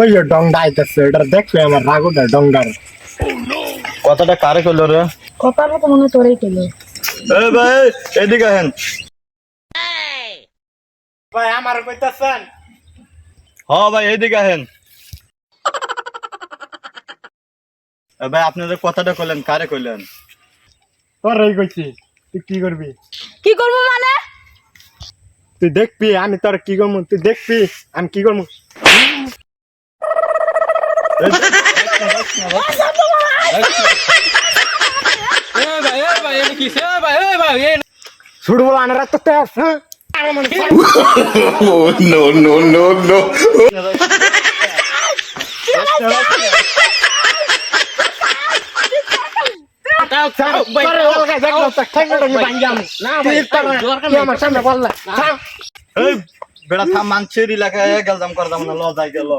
ওই যে ডংডা আইতেছে এটা দেখবে আমার রাগুটা ডংডার। কথাটা কারে কইলো রে? কথাটা তো মনে তোরেই এ ভাই এদিকে আহেন। ভাই আমার কইতাছেন? হ ভাই এদিকে আহেন। এ ভাই আপনি যে কথাটা কইলেন কারে কইলেন? তোর এই কইছি তুই কি করবি? কি করব মানে? তুই দেখবি আমি তোর কি করব? তুই দেখবি আমি কি করব? বেড়া থাম মানছের এলাকায় গেলদাম করদাম না ল গেল।